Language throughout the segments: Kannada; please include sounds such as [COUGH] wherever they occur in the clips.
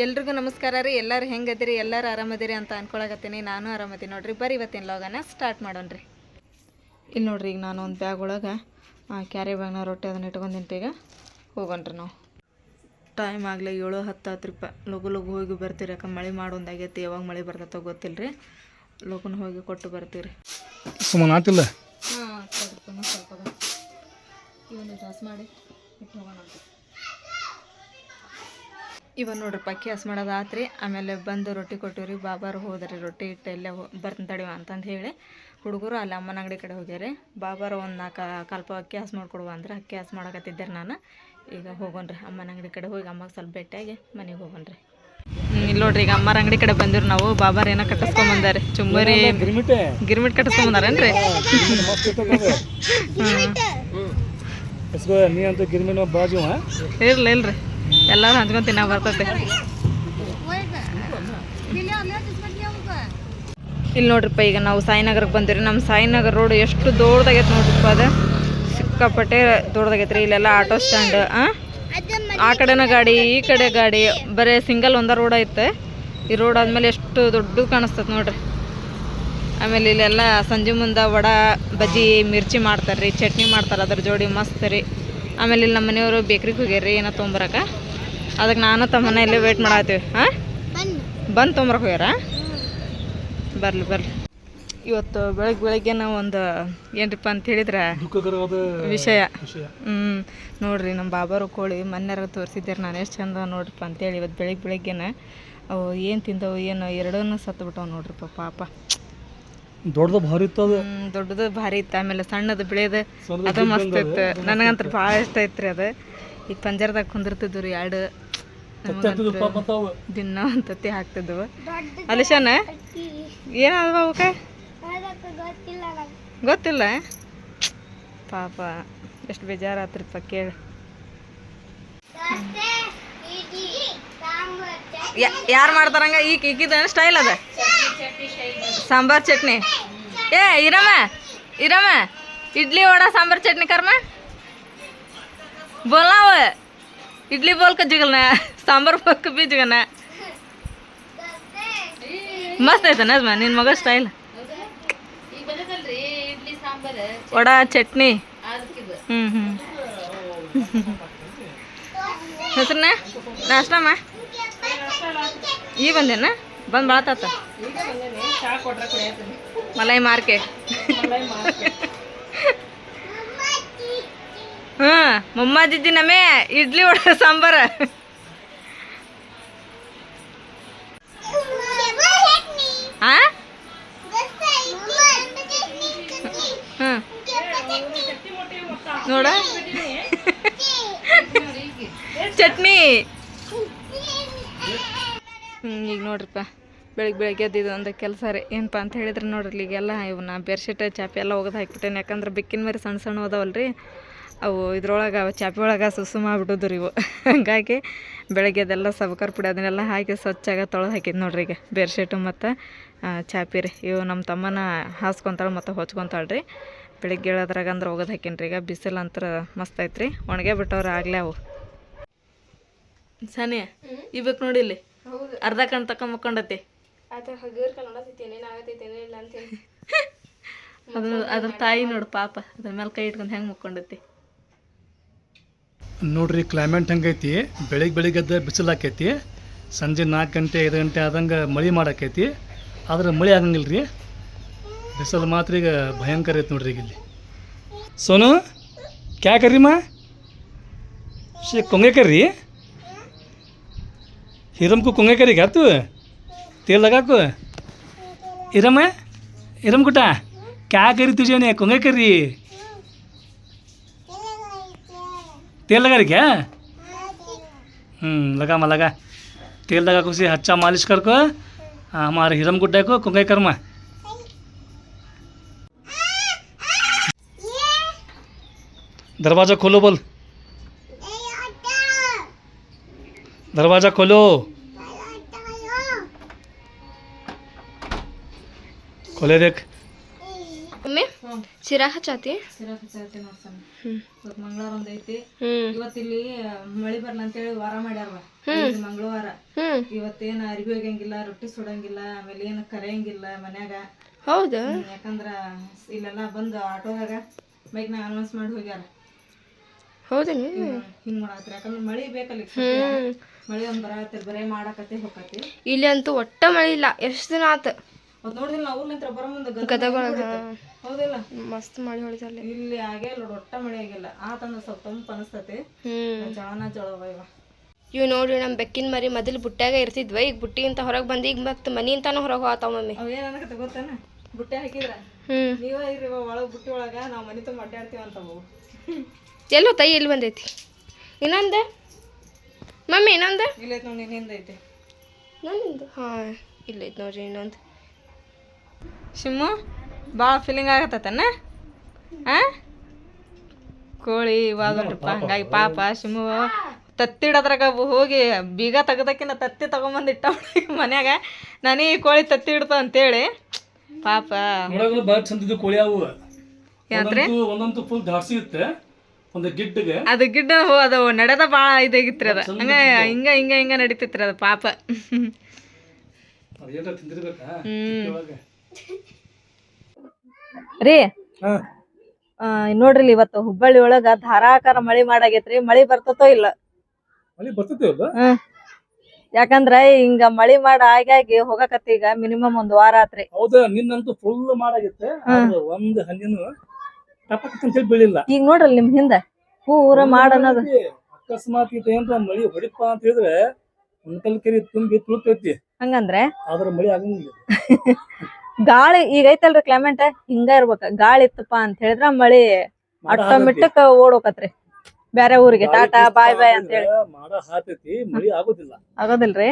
ಎಲ್ರಿಗೂ ನಮಸ್ಕಾರ ರೀ. ಎಲ್ಲರೂ ಹೆಂಗದಿರಿ? ಎಲ್ಲರೂ ಆರಾಮದಿರಿ ಅಂತ ಅನ್ಕೊಳಕತ್ತೀನಿ. ನಾನು ಆರಾಮದಿ ನೋಡ್ರಿ. ಬರ್ರಿ ಇವತ್ತಿನ ಲಾಗನ ಸ್ಟಾರ್ಟ್ ಮಾಡೋಣ್ರಿ ಇಲ್ಲಿ ನೋಡ್ರಿ ಈಗ ನಾನು ಒಂದು ಬ್ಯಾಗ್ ಒಳಗೆ ಕ್ಯಾರಿ ಬ್ಯಾಗ್ನ ರೊಟ್ಟಿ ಅದನ್ನ ಇಟ್ಕೊಂಡಂತ ಈಗ. ಹೋಗೋಣ್ರಿ ನಾವು. ಟೈಮ್ ಆಗಲಿ ಏಳು ಹತ್ತು ಹತ್ತು ರೂಪಾಯಿ ಲಗು ಲಗು ಹೋಗಿ ಬರ್ತೀರಿ ಯಾಕಂದ್ರೆ ಮಳೆ ಮಾಡೋಂದಾಗೈತಿ. ಯಾವಾಗ ಮಳೆ ಬರ್ತೈತೋ ಗೊತ್ತಿಲ್ಲ ರೀ ಲಗುನ ಹೋಗಿ ಕೊಟ್ಟು ಬರ್ತೀವಿ ರೀ ಸುಮ್ಮನೆ ಆತಿಲ್ಲ? ಹಾಂ ಸ್ವಲ್ಪ ಮಾಡಿ ಇಟ್ಟು ಹೋಗೋಣ ಇವಾಗ ನೋಡ್ರಿ ಪಕ್ಕಿ ಹಸ್ ಮಾಡೋದು ಆತ್ರಿ. ಆಮೇಲೆ ಬಂದು ರೊಟ್ಟಿ ಕೊಟ್ಟಿವ್ರಿ. ಬಾಬಾರು ಹೋದ್ರಿ ರೊಟ್ಟಿ ಇಟ್ಟು ಎಲ್ಲೇ ಬರ್ತ ಬರ್ತೀನಿ ತಡಿವ ಅಂತಂದು ಹೇಳಿ ಹುಡುಗರು ಅಲ್ಲಿ ಅಮ್ಮನ ಅಂಗಡಿ ಕಡೆ ಹೋಗ್ಯಾರಿ. ಬಾಬಾರು ಒಂದು ನಾಲ್ಕು ಕಲ್ಪ ಅಕ್ಕಿ ಹಸ್ ಮಾಡ್ಕೊಡುವ ಅಂದ್ರೆ ಅಕ್ಕಿ ಹಸ್ ಮಾಡಕತ್ತಿದ್ದೆ ನಾನು. ಈಗ ಹೋಗೋಣ್ರಿ ಅಮ್ಮನ ಅಂಗಡಿ ಕಡೆ ಹೋಗಿ ಅಮ್ಮಗೆ ಸ್ವಲ್ಪ ಭೇಟಿಯಾಗಿ ಮನೆಗೆ ಹೋಗೋಣ್ರಿ ಇಲ್ಲಿ ನೋಡ್ರಿ ಈಗ ಅಮ್ಮರ ಅಂಗಡಿ ಕಡೆ ಬಂದಿರು ನಾವು. ಬಾಬಾರ ಏನೋ ಕಟ್ಟಿಸ್ಕೊಂಬಂದಾರೆ ಚುಮ್ಮರಿ ಗಿರ್ಮಿಟೆ. ಗಿರ್ಮಿಟ್ ಕಟ್ಟಿಸ್ಕೊಂಬಂದಾರೇನ್ರಿ ಇರ್ಲಿ ಇಲ್ರಿ. ಎಲ್ಲರೂ ಹಂಚ್ಕೊಂಡ್ ತಿನ್ನ ಬರ್ತೈತೆ. ಇಲ್ಲಿ ನೋಡ್ರಿಪ್ಪ, ಈಗ ನಾವು ಸಾಯಿನಗರಕ್ಕೆ ಬಂದಿರಿ ನಮ್ಮ ಸಾಯಿನಗರ ರೋಡ್ ಎಷ್ಟು ದೊಡ್ಡದಾಗೈತೆ ನೋಡ್ರಿಪ್ಪ ಅದು. ಸಿಕ್ಕಾಪಟ್ಟೆ ದೊಡ್ಡದಾಗೈತೆ ರೀ. ಇಲ್ಲೆಲ್ಲ ಆಟೋ ಸ್ಟ್ಯಾಂಡ್ ಆ? ಕಡೆನ ಗಾಡಿ, ಈ ಕಡೆ ಗಾಡಿ. ಬರೀ ಸಿಂಗಲ್ ಒಂದ ರೋಡ್ ಐತೆ. ಈ ರೋಡ್ ಆದ್ಮೇಲೆ ಎಷ್ಟು ದೊಡ್ಡದು ಕಾಣಿಸ್ತದೆ ನೋಡ್ರಿ. ಆಮೇಲೆ ಇಲ್ಲೆಲ್ಲ ಸಂಜೆ ಮುಂದೆ ವಡ, ಬಜ್ಜಿ, ಮಿರ್ಚಿ ಮಾಡ್ತಾರೆ ರೀ ಚಟ್ನಿ ಮಾಡ್ತಾರೆ ಅದ್ರ ಜೋಡಿ ಮಸ್ತ್ ರೀ. ಆಮೇಲೆ ಇಲ್ಲಿ ನಮ್ಮ ಮನೆಯವರು ಬೇಕ್ರಿಗೆ ಹೋಗ್ಯಾರ್ರಿ, ಏನೋ ತೊಗೊಂಬರಕ ಅದಕ್ಕೆ ನಾನು ತಮ್ಮನ ಇಲ್ಲೇ ವೇಟ್ ಮಾಡತ್ತೀವಿ. ಹಾಂ? ಬಂದು ತೊಗೊಂಬರಕ್ಕೆ ಹೋಗ್ಯಾರ? ಬರ್ಲಿ ಬರ್ಲಿ. ಇವತ್ತು ಬೆಳಗ್ಗೆ ಬೆಳಗ್ಗೆ ನಾವು ಒಂದು ಏನ್ರಿಪ್ಪ ಅಂತ ಹೇಳಿದ್ರೆ? ವಿಷಯ. ವಿಷಯ. ಹ್ಞೂ ನೋಡ್ರಿ ನಮ್ಮ ಬಾಬಾರು ಕೋಳಿ ಮೊನ್ನೆರ ತೋರಿಸಿದ್ದಾರೆ ನಾನು ಎಷ್ಟು ಚಂದ ನೋಡ್ರಿಪ್ಪ ಅಂತೇಳಿ ಇವತ್ತು ಬೆಳಗ್ಗೆ ಬೆಳಗ್ಗೆನ. ಅವು ಏನು ತಿಂದವು ಏನು ಎರಡನ್ನೂ ಸತ್ತು ಬಿಟ್ಟವು ನೋಡ್ರಿಪ್ಪ ಪಾಪ. ದೊಡ್ಡದು ಭಾರಿ ಇತ್ತು ಅದು. ದೊಡ್ಡದು ಭಾರಿ ಇತ್ತು. ಆಮೇಲೆ ಸಣ್ಣದು ಬೆಳೆಯೋದು ಅದು ಮಸ್ತ್ ಇತ್ತು. ನನಗಂತ್ರ ಭಾಳ ಇಷ್ಟ ಐತ್ರಿ ಅದು. ಈ ಪಂಜರದಾಗ ಕುಂದಿರ್ತಿದ್ವು ರೀ ಎರಡು ಆಗ್ತದೆ ಪಾಪ ಅಂತ ಅವು ದಿನ ಅಂತತಿ ಹಾಕ್ತಿದ್ವು. ಅಲಿಶಾನ ಏನಾದವ ಅವಕ್ಕ? ಗೊತ್ತಿಲ್ಲ ಪಾಪ ಎಷ್ಟು ಬೇಜಾರಾತ್ರಿಪ್ಪ ಕೇಳಿ. ಯಾರು ಮಾಡ್ತಾರಂಗ ಈಗ ಈಗಿದ ಸ್ಟೈಲ್ ಅದ? ಸಾಂಬಾರ್ ಚಟ್ನಿ. ಏ ಇರಮ್ಮ ಇರಮ್ಮ. ಇಡ್ಲಿ ವಡ ಸಾಂಬಾರ್ ಚಟ್ನಿ ಕರ್ಮ. ಬೋಲಾವ ಇಡ್ಲಿ ಬೋಲ್ಕ ಜಿಗಲ್ನ. ಸಾಂಬಾರು ಪಕ್ಕ ಬೀಜಗನ. ಮಸ್ತ್ ಐತನ ಅಜ್ಮ ನಿನ್ನ ಮಗ ಸ್ಟೈಲ್ ವಡ, ಚಟ್ನಿ. ಹ್ಞೂ ಹ್ಞೂ ಹೆಸ್ರನ್ನ ನಾಷ್ಟಮ್ಮ ಈಗ ಬಂದೇನ ಬಂದು ಬಾಳತಾತ ಮಲೈ ಮಾರ್ಕೆಟ್ ಹ್ಮ್ ಮಮ್ಮ ಜಿಜ್ಜಿ ನಮೇ ಇಡ್ಲಿ ಒಡ ಸಾಂಬಾರ. ನೋಡ. ಚಟ್ನಿ. ಈಗ ನೋಡ್ರಿಪ್ಪ. ಬೆಳಗ್ಗೆ ಬೆಳಗ್ಗೆ ಎದ್ದಿದ್ದು ಒಂದು ಕೆಲಸ ರೀ. ಏನಪ್ಪ ಅಂತ ಹೇಳಿದ್ರೆ ನೋಡ್ರಿ ಈಗೆಲ್ಲ ಇವನ್ನ ಬೆರ್ಶೀಟ್, ಚಾಪೆ ಎಲ್ಲ ಒಗೆದು ಹಾಕ್ಬಿಟ್ಟೇನೆ. ಯಾಕಂದ್ರೆ ಬಿಕ್ಕಿನ ಮೇಲೆ ಸಣ್ಣ ಸಣ್ಣ ಹೋದವಲ್ಲ ರೀ ಅವು ಇದ್ರೊಳಗೆ ಚಾಪೆ ಒಳಗೆ ಸುಸು ಮಾಡಿಬಿಡೋದು ರೀ ಇವು. ಹಂಗಾಗಿ ಬೆಳಗ್ಗೆ ಅದೆಲ್ಲ ಸಬ್ಕರ್ ಪುಡಿ ಅದನ್ನೆಲ್ಲ ಹಾಕಿ ಸ್ವಚ್ಛಾಗ ತೊಳೆದು ಹಾಕಿದ್ದು ನೋಡ್ರಿ ಈಗ ಬೆರ್ಶೀಟು ಮತ್ತು ಚಾಪಿ ರೀ. ಇವು ನಮ್ಮ ತಮ್ಮನ ಹಾಸ್ಕೊತಾಳೆ ಮತ್ತು ಹೊಚ್ಕೊತಾಳೆ ರೀ ಬೆಳಿಗ್ಗೆ ಹೇಳೋದ್ರಾಗ ಅಂದ್ರೆ ಹೋಗೋದು ಹಾಕಿನ್ರಿ. ಈಗ ಬಿಸಿಲು ಅಂತರ ಮಸ್ತ್ ಐತ್ರಿ. ಒಣಗೆ ಬಿಟ್ಟವ್ರು ಆಗ್ಲೇ ಅವು. ಸನಿ ಇಬೇಕು ನೋಡಿ ಇಲ್ಲಿ. ಅರ್ಧ ಕಣ್ ತಕ ಮುಕ್ಕೊಂಡತಿ. [LAUGHS] ಅದು ಅದ್ರ ತಾಯಿ ನೋಡು ಪಾಪ ಅದ್ರ ಮೇಲೆ ಕೈ ಇಟ್ಕೊಂಡು ಹೆಂಗೆ ಮುಕ್ಕೊಂಡತಿ. ನೋಡ್ರಿ ಕ್ಲೈಮೇಟ್ ಹಂಗೈತಿ? ಬೆಳಿಗ್ಗೆ ಬೆಳಿಗ್ಗೆ ಅದ ಬಿಸಿಲು ಹಾಕೈತಿ ಸಂಜೆ ನಾಲ್ಕು ಗಂಟೆ ಐದು ಗಂಟೆ ಆದಂಗೆ ಮಳೆ ಮಾಡಾಕೈತಿ. ಆದ್ರೆ ಮಳೆ ಆಗಂಗಿಲ್ಲ ರೀ ಬಿಸಿಲು ಮಾತ್ರ ಈಗ ಭಯಂಕರ ಐತಿ ನೋಡ್ರಿ ಈಗ ಇಲ್ಲಿ ಸೋನು ಕ್ಯಾ ಕರ್ರಿ ಮಾ ಶೇ ಕೊಂಗೆ ಕರ್ರಿ हिरम को कुंगे करेगा तू तेल लगा को इरम है इरम कुटा क्या करी तुझे ने कुंगे करी तेल लगा रही क्या हम्म लगा मा लगा तेल लगा को उसे अच्छा मालिश कर को हाँ, हमारे हिरम गुड्डे को कुंगे कर दरवाज़ा खोलो बोल दरवाज़ा खोलो खोले देख ಒಮ್ಮೆ ಶಿರಾ ಹಚ್ಚಾತಿ ಸಿರಾ ಹಚ್ಚೈತಿ ನೋಡ್ಸಮ್ಮ ಇವತ್ತು ಮಂಗಳವಾರ ಒಂದು ಐತಿ ಹ್ಮ್ ಇವತ್ತು ಇಲ್ಲಿ ಮಳೆ ಬರ್ಲ ಅಂತೇಳಿ ವಾರ ಮಾಡ್ಯಾರ ಇದು ಮಂಗಳವಾರ ಹ್ಮ್ ಇವತ್ತೇನು ಅರಿವಿ ಹೋಗಂಗಿಲ್ಲ ರೊಟ್ಟಿ ಸುಡಂಗಿಲ್ಲ ಆಮೇಲೆ ಏನು ಕರೆಯಂಗಿಲ್ಲ ಮನ್ಯಾಗ ಹೌದಾ ಹ್ಮ್, ಯಾಕಂದ್ರ ಇಲ್ಲೆಲ್ಲ ಬಂದು ಆಟೋದಾಗ ಬೈಕ್ನಾಗ ಅನೌನ್ಸ್ ಮಾಡಿ ಹೋಗ್ಯಾರ ಹೌದೇನು? ಹಿಂಗ್ ಮಾಡಾತ್ರ. ಯಾಕಂದ್ರೆ ಮಳಿ ಬೇಕಲ್ಲ. ಮಳಿ ಒಂದ್ ಬರತ್ತೆ ಬರೇ ಮಾಡಾಕತ್ತೆ ಹೋಗತ್ತೆ ಇಲ್ಲಿ ಅಂತೂ ಒಟ್ಟ ಮಳೆ ಇಲ್ಲ. ಎಷ್ಟು ದಿನ ಆತ? ಅದ್ ನೋಡಿದಿಲ್ಲ ನಾವು ಊರ್ಲಿಂತ್ರ ಬರೋ ಮುಂದೆ ಗದಗ ಹೌದಿಲ್ಲ? ಮಸ್ತ್ ಮಳಿ ಹೊಳಿತಲ್ಲ ಇಲ್ಲಿ ಆಗೇ ಇಲ್ಲ ಒಟ್ಟ ಮಳಿ ಆಗಿಲ್ಲ. ಆತಂದ್ರ ಸ್ವಲ್ಪ ತಂಪು ಅನಸ್ತತಿ. ಜಳನ ಜಳವ ಇವ ಇವ್ ನೋಡ್ರಿ ನಮ್ ಬೆಕ್ಕಿನ ಮರಿ ಮೊದಲು ಬುಟ್ಟ್ಯಾಗ ಇರ್ತಿದ್ವ. ಈಗ ಅಂತ ಹೊರಗೆ ಬಂದು ಈಗ ಮತ್ತ ಮನಿ ಅಂತಾನು ಹೊರಗೆ ಹೋಗ್ತಾವ ಮಮ್ಮಿ. ಏನ್ ಅನ್ನಕತ್ತ ಗೊತ್ತೇನ? ಬುಟ್ಟೆ ಹಾಕಿದ್ರ? ಹ್ಮ್. ನೀವ ಇರ್ರಿ ಒಳಗ್ ಬುಟ್ಟಿ ಒಳಗ ನಾವ್ ಮನಿ ತುಂಬ ಅಡ್ಡಾಡ್ತೀವಿ ಅಂತವು ಎಲ್ಲೋ ತೈ ಎಲ್ಲಿ ಬಂದೈತಿ? ಇನ್ನೊಂದು? ಮಮ್ಮಿ ಇನ್ನೊಂದು? ಇಲ್ಲೈತೆ ನೋಡಿ ನಿನ್ನಿಂದ ಐತಿ. ನನ್ನದು? ಹಾಂ ಇಲ್ಲೈತೆ ನೋಡ್ರಿ ಇನ್ನೊಂದು. ಶಿಮ್ಮು ಭಾಳ ಫೀಲಿಂಗ್ ಆಗತ್ತನ ಹಾಂ ಕೋಳಿ ಇವಾಗಲ್ರಿಪ್ಪ ಹಂಗಾಗಿ ಪಾಪ ಶಿಮ್ಮು ತತ್ತಿಡೋದ್ರಾಗ ಹೋಗಿ ಬೀಗ ತೆಗ್ದಕ್ಕಿಂತ ತತ್ತಿ ತಗೊಂಬಂದು ಇಟ್ಟ ಮನ್ಯಾಗ ನಾನೇ ಈ ಕೋಳಿ ತತ್ತಿ ಇಡ್ತ ಅಂತೇಳಿ. ಪಾಪ. ನೋಡೋಕೆ ಭಾಳ ಚಂದ ಕೋಳಿ ಅವು. ಒಂದಂತೂ ಒಂದಂತೂ ಫುಲ್ ಜಾಸ್ತಿ ಇತ್ತೆ. ಒಂದು ಗಿಡ್ಡಿಗೆ ಅದು ಗಿಡ್ಡ ಹೋ ಅದು ನಡೆದ ಭಾಳ ಇದಾಗಿತ್ರಿ ಅದು. ಹಂಗ ಹಿಂಗ ಹಿಂಗ ಹಿಂಗ ನಡೀತಿತ್ರಿ ಅದು ಪಾಪ. ರೀ ನೋಡ್ರಿ ಇವತ್ತು ಹುಬ್ಬಳ್ಳಿ ಒಳಗ ಧಾರಾಕಾರ ಮಳಿ ಮಾಡಾಗೈತ್ರಿ. ಮಳಿ ಬರ್ತತೋ ಇಲ್ಲ? ಯಾಕಂದ್ರ ಹಿಂಗ ಮಳಿ ಮಾಡ ಆಗಾಗಿ ಹೋಗಕತ್ತಿ ಈಗ ಮಿನಿಮಮ್ ಒಂದ್ ವಾರ ಆತ್ರಿ. ಹೌದಾ ನಿನ್ನಂತೂ ಫುಲ್ ಮಾಡಾಗಿತ್ತೆ ಆದ್ರೆ ಒಂದ್ ಹನಿನು ಟಪಕ್ ಅಂತ ಹೇಳಿ ಬೀಳಿಲ್ಲ. ಈಗ ನೋಡ್ರಿ ನಿಮ್ ಹಿಂದ. ಪೂರ ಮಾಡ ಅನ್ನೋದು ಅಕಸ್ಮಾತ್ ಇದು ಏನ್ರ ಮಳಿ ಹೊಡಿಪ ಅಂತ ಹೇಳಿದ್ರೆ ಉಣ್ಕಲ್ ಕೆರಿ ತುಂಬಿ ತುಳುಕೈತಿ ಹಂಗಂದ್ರೆ? ಆದ್ರ ಮಳಿ ಆಗಂಗಿಲ್ಲ. [LAUGHS] ಗಾಳಿ ಈಗ ಐತಲ್ರಿ ಕ್ಲೈಮೇಟ್ ಹಿಂಗ ಇರ್ಬೇಕ. ಗಾಳಿ ಇತ್ತಪ್ಪ ಅಂತ ಹೇಳಿದ್ರ ಮಳಿ ಆಟೋಮೆಟಿಕ್ ಓಡೋಕತ್ರಿ. ಬ್ಯಾರೆ ಊರಿಗೆ. ಟಾಟಾ ಬಾಯ್ ಬಾಯ್ ಅಂತ ಹೇಳಿ. ಮಾಡ ಹಾತೈತಿ ಮಳಿ ಆಗೋದಿಲ್ಲ. ಆಗೋದಿಲ್ರಿ?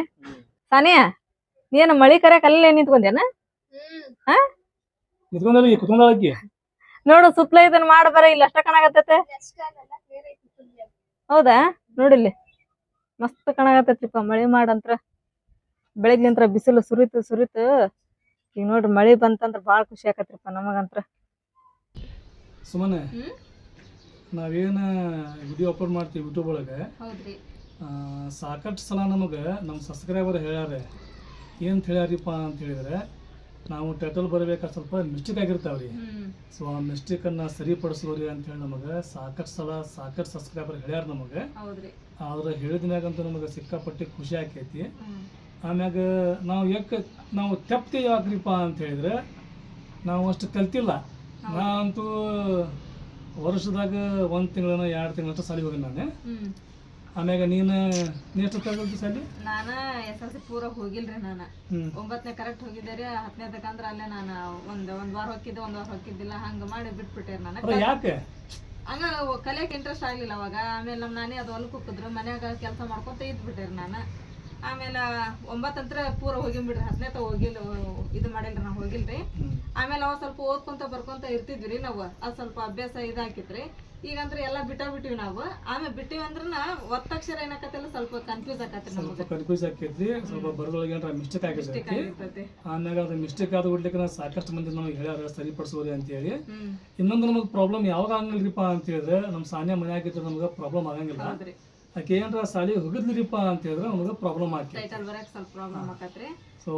ತಾನೇ ನೀನ್ ಮಳಿ ಕರೆಯಕ್ ಅಲ್ಲೇ ನಿಂತ್ಕೊಂಡೇನ ಹಾ? ನಿಂತ್ಕೊಂಡ್ರಿ ಕುತ್ಕೊಂಡಾಕಿ ನೋಡು ಸುತ್ತಲ ಇದನ್ನ ಮಾಡಬಾರ ಇಲ್ಲಿ ಅಷ್ಟ ಕಾಣಾಗತ್ತೈತೆ? ಹೌದಾ? ನೋಡಿಲ್ಲಿ ಮಸ್ತ್ ಕಾಣಾಗತ್ತೈತ್ರಿಪ್ಪ ಮಳಿ ಮಾಡಂತ್ರ. ಬೆಳಿಗ್ಲಿಂತ್ರ ಬಿಸಿಲು ಸುರಿತು ಸುರಿತು. ಈಗ ನೋಡ್ರಿ ಮಳಿ ಬಂತಂದ್ರ ಬಾಳ ಖುಷಿ ಆಕತ್ರಿಪ್ಪ ನಮಗಂತ್ರ. ಸುಮ್ಮನೆ ನಾವೇನ ವಿಡಿಯೋ ಅಪ್ಲೋಡ್ ಮಾಡ್ತೀವಿ ಯೂಟ್ಯೂಬ್ ಒಳಗೆ. ಹೌದ್ರಿ. ಆ, ಸಾಕಷ್ಟು ಸಲ ನಮಗೆ ನಮ್ಮ ಸಬ್ಸ್ಕ್ರೈಬರ್ ಹೇಳ್ಯಾರ. ಏನಂತ ಹೇಳ್ಯಾರಿಪ್ಪ ಅಂತ ಹೇಳಿದ್ರೆ ನಾವು ಟೈಟಲ್ ಬರಬೇಕಾದ್ರೆ ಸ್ವಲ್ಪ ಮಿಸ್ಟೇಕ್ ಆಗಿರ್ತಾವ್ರಿ. ಸೊ ಆ ಮಿಸ್ಟೇಕನ್ನು ಸರಿಪಡಿಸೋರಿ ಅಂತ ಹೇಳಿ ನಮಗೆ ಸಾಕಷ್ಟು ಸಲ ಸಾಕಷ್ಟು ಸಬ್ಸ್ಕ್ರೈಬರ್ ಹೇಳ್ಯಾರ ನಮಗೆ. ಆದ್ರೆ ಹೇಳಿದ್ನಾಗಂತೂ ನಮಗೆ ಸಿಕ್ಕಾಪಟ್ಟೆ ಖುಷಿ ಆಕೈತಿ. ಆಮ್ಯಾಗ ನಾವು ಯಾಕೆ ನಾವು ತೆಪ್ತಿ ಯಾಕ್ರಿಪ್ಪ ಅಂತ ಹೇಳಿದ್ರೆ ನಾವು ಅಷ್ಟು ಕಲ್ತಿಲ್ಲ. ನಾ ಅಂತೂ ವರ್ಷದಾಗ ಒಂದು ತಿಂಗಳನ್ನ ಎರಡು ತಿಂಗಳಷ್ಟು ಸಾಲಿಗೆ ಹೋಗಿ ನಾನು. ಆಮ್ಯಾಗ ನೀನು ಎಷ್ಟು ತಗೊಳ್ತಿ ನಾನು ನಾನ ಎಸ್ ಎಲ್ ಸಿ ಪೂರ ಹೋಗಿಲ್ರಿ ನಾನು. ಒಂಬತ್ತನೇ ಕರೆಕ್ಟ್ ಹೋಗಿದ್ದೆ ರೀ ಹತ್ತನೇದಕ್ಕಂದ್ರ ಅಲ್ಲೇ ನಾನು ಒಂದ್ ಒಂದ್ ವಾರ ಹೋಗಿದ್ದೆ ಒಂದ್ ವಾರ ಹೋಗಿದ್ದಿಲ್ಲ ಹಂಗ ಮಾಡಿ ಬಿಟ್ಬಿಟ್ಟೆ ನಾನು. ಯಾಕೆ? ಹಂಗ ಕಲಿಯಕ್ಕೆ ಇಂಟ್ರೆಸ್ಟ್ ಆಗಲಿಲ್ಲ ಅವಾಗ. ಆಮೇಲೆ ನಮ್ಮ ನಾನೇ ಅದು ಹೊಲಕ್ಕೆ ಹೋಗಿದ್ರು ಮನ್ಯಾಗ ಕೆಲಸ ಮಾಡ್ಕೊಂತ ಇದ್ಬಿಟ್ಟೇರಿ ನಾನು. ಆಮೇಲೆ ಒಂಬತ್ತಂತ್ರ ಪೂರ ಹೋಗಿಬಿಡ್ರಿ ಹತ್ತನೇ ತ ಹೋಗಿಲ್ಲ ಇದು ಮಾಡಿಲ್ರಿ ನಾವು ಹೋಗಿಲ್ರಿ. ಆಮೇಲೆ ಅವ ಸ್ವಲ್ಪ ಓದ್ಕೊಂತ ಬರ್ಕೊಂತ ಇರ್ತಿದ್ವಿ ರೀ ನಾವು. ಅದು ಸ್ವಲ್ಪ ಅಭ್ಯಾಸ ಇದಾಕಿತ್ರಿ. ಈಗಂತ್ರ ಎಲ್ಲ ಬಿಟ್ಟ ಬಿಟ್ಟಿವಿ ನಾವು. ಆಮೇಲೆ ಬಿಟ್ಟಿವಿ ಅಂದ್ರ ಒತ್ತಕ್ಷರ ಏನಾಕತ್ತಲ್ಲ ಸ್ವಲ್ಪ ಕನ್ಫ್ಯೂಸ್ ಆಕತ್ರಿ ಸ್ವಲ್ಪ ಕನ್ಫ್ಯೂಸ್ ಆಕೈತಿ ಸ್ವಲ್ಪ ಬರದೊಳಗೆ ಏನಾರ ಮಿಸ್ಟೇಕ್ ಆಗಿರ್ತೈತಿ. ಆಮ್ಯಾಗ ಅದು ಮಿಸ್ಟೇಕ್ ಆದ ಬಿಡ್ಲಿಕ್ಕೆ ನಾವು ಸಾಕಷ್ಟು ಮಂದಿ ನಮಗೆ ಹೇಳ್ಯಾರ ಸರಿಪಡಿಸೋರಿ ಅಂತ ಹೇಳಿ ಇನ್ನೊಂದು ನಮಗೆ ಪ್ರಾಬ್ಲಮ್ ಯಾವಾಗ ಆಗಂಗಿಲ್ರಿಪ್ಪ ಅಂತ ಹೇಳಿದ್ರೆ ನಮ್ಮ ಸಾನ್ಯ ಮನೆ ಆಗಿದ್ರೆ ನಮಗೆ ಪ್ರಾಬ್ಲಮ್ ಆಗಂಗಿಲ್ಲ. ಆಕೆ ಏನಾರ ಸಾಲಿ ಹೋಗಿದ್ಲಿರಿಪ್ಪ ಅಂತ ಹೇಳಿದ್ರೆ ನಮಗೆ ಪ್ರಾಬ್ಲಮ್ ಆಗ್ತೈತಿ ಸ್ವಲ್ಪ ಪ್ರಾಬ್ಲಮ್ ಆಕತ್ರಿ. ಸೊ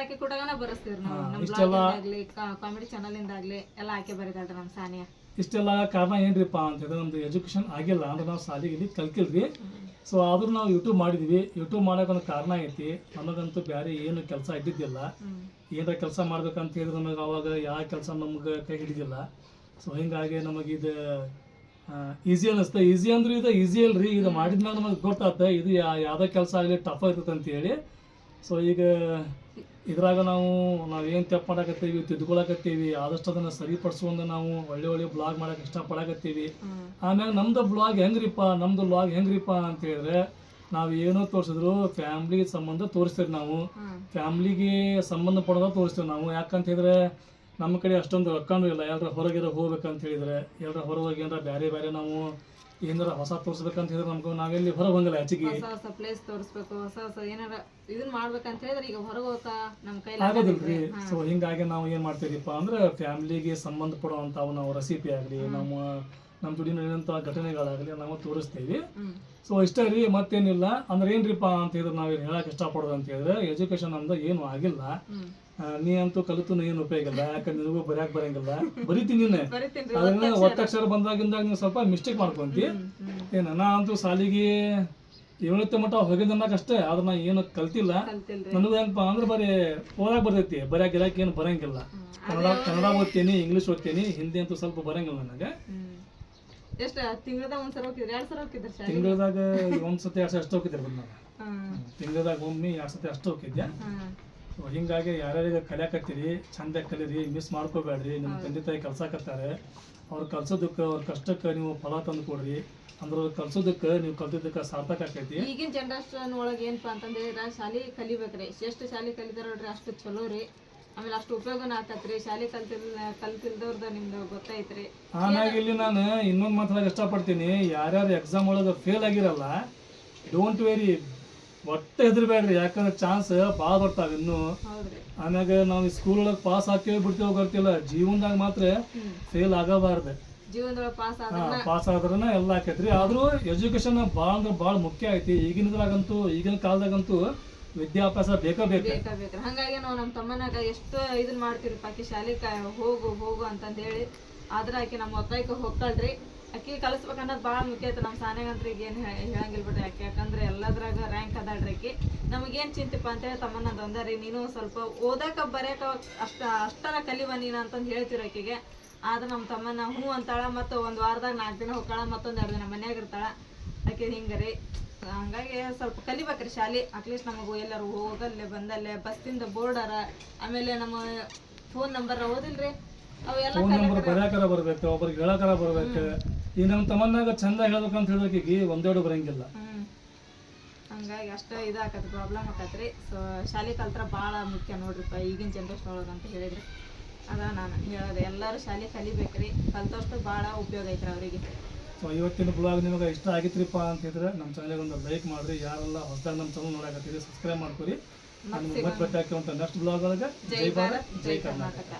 ಆಕಿ ಕೂಡಗನ ನಾವು ಇಷ್ಟೆಲ್ಲ- ಬ್ಲಾಗ್ ಆಗ್ಲಿ ಕಾಮಿಡಿ ಚಾನಲ್ ಇಂದ ಆಗ್ಲಿ ಎಲ್ಲ ಆಕೆ ಬರೀತಾಳ್ರಿ ನಮ್ ಸಾನಿಯಾ. ಇಷ್ಟೆಲ್ಲ ಕಾರಣ ಏನ್ರಿಪ್ಪ ಅಂತಂದ್ರೆ ನಮ್ದು ಎಜುಕೇಶನ್ ಆಗಿಲ್ಲ ಅಂದ್ರೆ ನಾವು ಶಾಲೆಗೆ ಇಲ್ಲಿ ಕಲ್ಕಿಲ್ರಿ. ಸೊ ಆದ್ರೂ ನಾವು ಯೂಟ್ಯೂಬ್ ಮಾಡಿದ್ವಿ. ಯೂಟ್ಯೂಬ್ ಮಾಡೋಕೆ ಒಂದು ಕಾರಣ ಐತಿ ನಮಗಂತೂ ಬೇರೆ ಏನು ಕೆಲಸ ಇದ್ದಿದ್ದಿಲ್ಲ. ಏನಾರ ಕೆಲಸ ಮಾಡ್ಬೇಕಂತ ಹೇಳಿದ್ರೆ ನಮಗೆ ಅವಾಗ ಯಾವ ಕೆಲಸ ನಮ್ಗೆ ಕೈ ಹಿಡಿದಿಲ್ಲ. ಸೊ ಹಿಂಗಾಗಿ ನಮಗೆ ಇದು ಈಸಿ ಅನ್ನಿಸ್ತ ಈಸಿ ಅಂದ್ರೆ ಇದು ಈಸಿ ಅಲ್ರಿ. ಇದು ಮಾಡಿದ್ಮೇಲೆ ನಮಗೆ ಗೊತ್ತಾಗ್ತದೆ ಇದು ಯಾವ್ದೋ ಕೆಲಸ ಆಗಲಿ ಟಫ್ ಆಗ್ತದೆ ಅಂತ ಹೇಳಿ. ಸೊ ಈಗ ಇದ್ರಾಗ ನಾವು ನಾವೇನು ತಪ್ಪು ಮಾಡಾಕತ್ತೀವಿ ತಿದ್ಕೊಳಕತ್ತೀವಿ ಆದಷ್ಟು ಅದನ್ನು ಸರಿಪಡಿಸ್ಕೊಂಡು ನಾವು ಒಳ್ಳೆ ಒಳ್ಳೆ ಬ್ಲಾಗ್ ಮಾಡಕ್ಕೆ ಇಷ್ಟಪಡಕತ್ತೀವಿ. ಆಮೇಲೆ ಆಮ್ಯಾಗ ನಮ್ದು ಬ್ಲಾಗ್ ಹೆಂಗ್ರಿಪ್ಪ ನಮ್ದು ಬ್ಲಾಗ್ ಹೆಂಗ್ರಿಪ್ಪ ಅಂತ ಹೇಳಿದ್ರೆ ನಾವು ಏನೋ ತೋರಿಸಿದ್ರು ಫ್ಯಾಮ್ಲಿ ಸಂಬಂಧ ತೋರಿಸ್ತೀವಿ ನಾವು. ಫ್ಯಾಮ್ಲಿಗೆ ಸಂಬಂಧ ಪಡೋದ ತೋರಿಸ್ತೀವಿ ನಾವು. ಯಾಕಂತ ಹೇಳಿದ್ರೆ ನಮ್ಮ ಕಡೆ ಅಷ್ಟೊಂದು ರೊಕ್ಕನೂ ಇಲ್ಲ. ಎಲ್ಲರ ಹೊರಗಿರೋ ಹೋಗ್ಬೇಕಂತ ಹೇಳಿದ್ರೆ ಎಲ್ಲರ ಹೊರಗೆ ಹೋಗಿ ಏನಾರ ಬೇರೆ ಬೇರೆ ನಾವು ಏನಾರ ಹೊಸ ತೋರಿಸ್ಬೇಕಂತ ಹೇಳಿದ್ರೆ ನಮ್ಗೆ ನಾವೆಲ್ಲಿ ಹೊರ ಹೋಗಲ್ಲ ಹೆಚ್ಚಿಗೆ. ಹೊಸ ಹೊಸ ಪ್ಲೇಸ್ ತೋರಿಸ್ಬೇಕು ಹೊಸ ಹೊಸ ಏನಾರ ಇದನ್ನ ಮಾಡ್ಬೇಕಂತ ಹೇಳಿದ್ರೆ ಈಗ ಹೊರಗೆ ಹೋಗಕ ನಮ್ಮ ಕೈಲಿ ಆಗೋದಿಲ್ರಿ. ಸೊ ಹಿಂಗಾಗಿ ನಾವು ಏನು ಮಾಡ್ತೀವಿಪ್ಪ ಅಂದ್ರೆ ಫ್ಯಾಮಿಲಿಗೆ ಸಂಬಂಧ ಪಡುವಂಥವು ನಾವು ರೆಸಿಪಿ ಆಗಲಿ ನಮ್ಮ ನಮ್ಮ ದುಡಿನ ನಡೆಯುವಂಥ ಘಟನೆಗಳಾಗಲಿ ನಾವು ತೋರಿಸ್ತೀವಿ. ಸೊ ಇಷ್ಟೇ ರೀ ಮತ್ತೇನಿಲ್ಲ. ಅಂದ್ರೆ ಏನ್ರಿಪ್ಪ ಅಂತ ಹೇಳಿದ್ರೆ ನಾವು ಹೇಳಕ್ ಇಷ್ಟಪಡೋದು ಅಂತ ಹೇಳಿದ್ರೆ ಎಜುಕೇಶನ್ ಅಂದ್ರೆ ಏನು ಆಗಿಲ್ಲ. ನೀ ಅಂತೂ ಕಲಿತು ಏನು ಉಪಯೋಗ ಇಲ್ಲ. ಯಾಕಂದ್ರೆ ನಿನಗೂ ಬರೆಯಕ್ ಬರಂಗಿಲ್ಲ. ಬರಿತೀನಿ ನೀನೆ. ಅದನ್ನ ಒತ್ತಕ್ಷರ. ಬಂದಾಗಿಂದಾಗ ನೀವು ಸ್ವಲ್ಪ ಮಿಸ್ಟೇಕ್ ಮಾಡ್ಕೊಂತಿ. ಏನ ನಾ ಅಂತೂ ಸಾಲಿಗೆ ಏಳತ್ತೆ ಮಟ್ಟ ಹೋಗಿದ್ದನ್ನಾಗ ಅಷ್ಟೇ. ಆದ್ರೆ ನಾ ಏನು ಕಲ್ತಿಲ್ಲ. ನನಗೂ ಏನಪ್ಪ ಅಂದ್ರೆ ಬರೀ ಓದಾಕ್ ಬರ್ತೈತಿ. ಬರೆಯಕ್ ಗಿರಕ್ ಏನು ಬರಂಗಿಲ್ಲ. ಕನ್ನಡ ಕನ್ನಡ ಓದ್ತೀನಿ ಇಂಗ್ಲೀಷ್ ಓದ್ತೀನಿ ಹಿಂದಿ ಅಂತೂ ಸ್ವಲ್ಪ ಬರಂಗಿಲ್ಲ ನನಗೆ. ಹ್ಮ್ ತಿಂಗಳದಾಗ ತಿಂಗಳದ ಒಂದ್ಸಲ ಹೋಗಿದ್ರಿ ಎರಡ್ ಸಲ ಹೋಗಿದ್ರಿ ಶಾಲೆ ತಿಂಗಳದಾಗ ಒಂದ್ ಸತಿ ಎರಡು ಅಷ್ಟು ಹೋಗಿದ್ದೆ ಬಂದು ನಾನು ತಿಂಗಳದಾಗ ಒಮ್ಮೆ ಎರಡು ಸತಿ ಅಷ್ಟು ಹೋಗಿದ್ದೆ ಸೊ ಹಿಂಗಾಗಿ ಯಾರ್ಯಾರಿಗೆ ಕಲಿಯಾಕತ್ತೀರಿ ಚಂದ ಕಲೀರಿ ಮಿಸ್ ಮಾಡ್ಕೋಬೇಡ್ರಿ ನಿಮ್ಮ ತಂದೆ ತಾಯಿ ಕಲ್ಸಾಕತ್ತಾರೆ ಅವ್ರ ಕಲ್ಸೋದಕ್ಕೆ ಅವ್ರ ಕಷ್ಟಕ್ಕೆ ನೀವು ಫಲ ತಂದು ಕೊಡ್ರಿ ಅಂದ್ರೆ ಅವ್ರು ಕಲ್ಸೋದಕ್ಕೆ ನೀವು ಕಲ್ತಿದ್ದಕ್ಕೆ ಸಾರ್ಥಕ ಆಕೈತಿ. ಈಗಿನ ಜನರೇಷನ್ ಒಳಗ ಏನಪ್ಪಾ ಅಂತಂದ್ರೆ ಶಾಲಿ ಕಲಿಬೇಕ್ರಿ. ಎಷ್ಟು ಶಾಲಿ ಕಲಿತಾರ ನೋಡ್ರಿ ಅಷ್ಟು ಚಲೋ ರೀ. ಆಮೇಲೆ ಅಷ್ಟು ಉಪಯೋಗನ ಆತತ್ರಿ. ಶಾಲೆ ಕಲ್ತಿಲ್ ಕಲ್ತಿಲ್ದವ್ರದ ನಿಮ್ದು ಗೊತ್ತೈತ್ರಿ. ಹಾಗಾಗಿ ಇಲ್ಲಿ ನಾನು ಇನ್ನೊಂದು ಮಾತಾಡಕ್ಕೆ ಇಷ್ಟಪಡ್ತೀನಿ. ಯಾರ್ಯಾರು ಎಕ್ಸಾಮ್ ಒಳಗೆ ಫೇಲ್ ಆಗಿರಲ್ಲ ಡೋಂಟ್ ವೆರಿ ಒಟ್ಟೆ ಹೆದರ್ಬೇಡ್ರಿ ಯಾಕಂದ್ರೆ ಚಾನ್ಸ್ ಭಾಳ ಬರ್ತಾವೆ ಇನ್ನು. ಆಮ್ಯಾಗ ನಾವು ಸ್ಕೂಲ್ ಒಳಗೆ ಪಾಸ್ ಹಾಕೇವಿ ಬಿಡ್ತೇವೆ ಗೊತ್ತಿಲ್ಲ. ಜೀವನದಾಗ ಮಾತ್ರ ಫೇಲ್ ಆಗಬಾರ್ದು. ಜೀವನದೊಳಗೆ ಪಾಸ್ ಆದ್ರೆ ಪಾಸ್ ಆದ್ರನ ಎಲ್ಲ ಆಕೈತ್ರಿ. ಆದ್ರೂ ಎಜುಕೇಶನ್ ಭಾಳ ಅಂದ್ರೆ ಭಾಳ ಮುಖ್ಯ ಐತಿ. ಈಗಿನದ್ರಾಗಂತೂ ಈಗಿನ ಕಾಲದಾಗಂತೂ ವಿದ್ಯಾಭ್ಯಾಸ ಬೇಕೇ ಹಂಗಾಗಿ ನಾವು ನಮ್ಮ ತಮ್ಮನಾಗ ಎಷ್ಟು ಇದನ್ನ ಮಾಡ್ತೀವಿ ಪಾಕಿ ಶಾಲೆಗೆ ಹೋಗು ಹೋಗು ಅಂತಂದ್ ಹೇಳಿ. ಆದ್ರೆ ಆಕಿ ನಮ್ಮ ಒತ್ತಾಯಕ್ಕೆ ಹೋಗ್ತಾಳ್ರಿ. ಅಕ್ಕಿ ಕಲಿಸ್ಬೇಕನ್ನೋದು ಭಾಳ ಮುಖ್ಯ ಐತೆ ನಮ್ಮ ಸಾನೆಗಂತ್ರ ಈಗ ಏನು ಹೇಳಂಗಿಲ್ಲ ಬಿಡ್ರಿ ಆಕೆ. ಯಾಕಂದ್ರೆ ಎಲ್ಲದ್ರಾಗ ರ್ಯಾಂಕ್ ಅದಾಳ್ರಿ ಆಕಿ. ನಮಗೇನು ಅಂತ ಹೇಳಿ ತಮ್ಮನ ಒಂದರಿ, ನೀನು ಸ್ವಲ್ಪ ಓದಾಕ ಬರೆಯಕ ಅಷ್ಟ, ಅಷ್ಟರ ಕಲಿವ ನೀನು ಅಂತಂದು ಹೇಳ್ತೀರ ಆಕಿಗೆ. ಆದ್ರೆ ನಮ್ಮ ತಮ್ಮನ ಹ್ಞೂ ಅಂತಾಳ, ಮತ್ತು ಒಂದು ವಾರದಾಗ ನಾಲ್ಕು ದಿನ ಹೋಗ್ತಾಳ, ಮತ್ತೊಂದು ಎರಡು ದಿನ ಮನ್ಯಾಗ ಇರ್ತಾಳ. ಆಕೆ ಹಿಂಗೆ ರೀ ಹಂಗಾಗಿ ಸ್ವಲ್ಪ ಕಲಿಬೇಕ್ರಿ ಶಾಲೆ. ಅಟ್ಲೀಸ್ಟ್ ನಮಗೂ ಎಲ್ಲರೂ ಹೋಗಲ್ಲೇ ಬಂದಲ್ಲೇ ಬಸ್ಸಿಂದ ಬೋರ್ಡರ ಆಮೇಲೆ ನಮ್ಮ ಫೋನ್ ನಂಬರ್ ಓದಿಲ್ರಿ ಅವೆಲ್ಲ ಫೋನ್ ನಂಬರ್ ಬರ್ಯಾಕರ ಬರ್ಬೇಕು ಒಬ್ರಿಗೆ ಹೇಳಕರ ಬರ್ಬೇಕು. ಈಗ ನಮ್ಮ ತಮ್ಮನಾಗ ಚಂದ ಹೇಳ್ಬೇಕಂತ ಹೇಳೋಕೆ ಒಂದೆರಡು ಬರಂಗಿಲ್ಲ. ಹಂಗಾಗಿ ಅಷ್ಟ ಇದಾಕತ್ ಪ್ರಾಬ್ಲಮ್ ಆಕತ್ರಿ. ಸೊ ಶಾಲೆ ಕಲ್ತ್ರ ಭಾಳ ಮುಖ್ಯ ನೋಡ್ರಿಪ್ಪ ಈಗಿನ ಜನರೇಷನ್ ಒಳಗೆ ಅಂತ ಹೇಳಿದ್ರಿ. ಅದ ನಾನು ಹೇಳೋದು ಎಲ್ಲರೂ ಶಾಲೆ ಕಲಿಬೇಕ್ರಿ. ಕಲ್ತಷ್ಟು ಭಾಳ ಉಪಯೋಗ ಐತ್ರಿ ಅವರಿಗೆ. ಸೊ ಇವತ್ತಿನ ಬ್ಲಾಗ್ ನಿಮಗೆ ಇಷ್ಟ ಆಗಿತ್ರಿಪ್ಪ ಅಂತ ಹೇಳಿದ್ರೆ ನಮ್ಮ ಚಾನಲ್ಗೆ ಒಂದು ಲೈಕ್ ಮಾಡ್ರಿ. ಯಾರೆಲ್ಲ ಹೊಸದಾಗಿ ನಮ್ಮ ಚಾನಲ್ ನೋಡಕತ್ತೀರಿ ಸಬ್ಸ್ಕ್ರೈಬ್ ಮಾಡ್ಕೊರಿ. ನಮ್ಮ ಮತ್ತೆ ಭೇಟಿ ಹಾಕಿ ನೆಕ್ಸ್ಟ್ ಬ್ಲಾಗ್ ಒಳಗೆ. ಜೈ ಭಾರತ್ ಜೈ ಕರ್ನಾಟಕ.